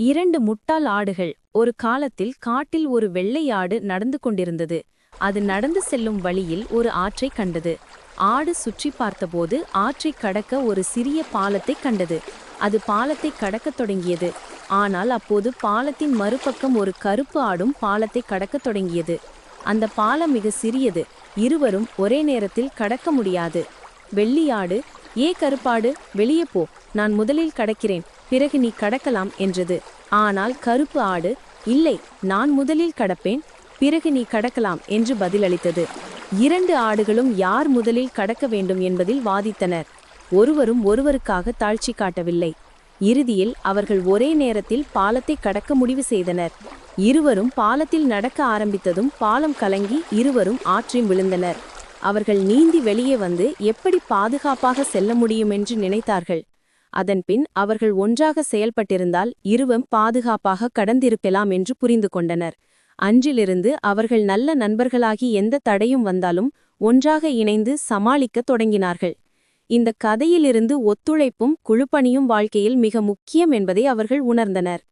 இரண்டு முட்டாள் ஆடுகள் ஒரு காலத்தில் காட்டில் ஒரு வெள்ளை ஆடு நடந்து கொண்டிருந்தது. அது நடந்து செல்லும் வழியில் ஒரு ஆற்றைக் கண்டது. ஆடு சுற்றி பார்த்தபோது ஆற்றை கடக்க ஒரு சிறிய பாலத்தைக் கண்டது. அது பாலத்தை கடக்கத் தொடங்கியது. ஆனால் அப்போது பாலத்தின் மறுபக்கம் ஒரு கருப்பு ஆடும் பாலத்தை கடக்கத் தொடங்கியது. அந்த பாலம் மிக சிறியது. இருவரும் ஒரே நேரத்தில் கடக்க முடியாது. வெள்ளியாடு ஏ கருப்பாடு வெளியே போ. நான் முதலில் கடக்கிறேன் பிறகு நீ கடக்கலாம் என்றது. ஆனால் கருப்பு ஆடு இல்லை நான் முதலில் கடப்பேன் பிறகு நீ கடக்கலாம் என்று பதிலளித்தது. இரண்டு ஆடுகளும் யார் முதலில் கடக்க வேண்டும் என்பதில் வாதித்தனர். ஒருவரும் ஒருவருக்காக தாழ்ச்சி காட்டவில்லை. இறுதியில் அவர்கள் ஒரே நேரத்தில் பாலத்தை கடக்க முடிவு செய்தனர். இருவரும் பாலத்தில் நடக்க ஆரம்பித்ததும் பாலம் கலங்கி இருவரும் ஆற்றில் விழுந்தனர். அவர்கள் நீந்தி வெளியே வந்து எப்படி பாதுகாப்பாக செல்ல முடியும் என்று நினைத்தார்கள். அதன்பின் அவர்கள் ஒன்றாக செயல்பட்டிருந்தால் இருவம் பாதுகாப்பாக கடந்திருக்கலாம் என்று புரிந்து கொண்டனர். அன்றிலிருந்து அவர்கள் நல்ல நண்பர்களாகி எந்த தடையும் வந்தாலும் ஒன்றாக இணைந்து சமாளிக்கத் தொடங்கினார்கள். இந்த கதையிலிருந்து ஒத்துழைப்பும் குழுப்பணியும் வாழ்க்கையில் மிக முக்கியம் என்பதை அவர்கள் உணர்ந்தனர்.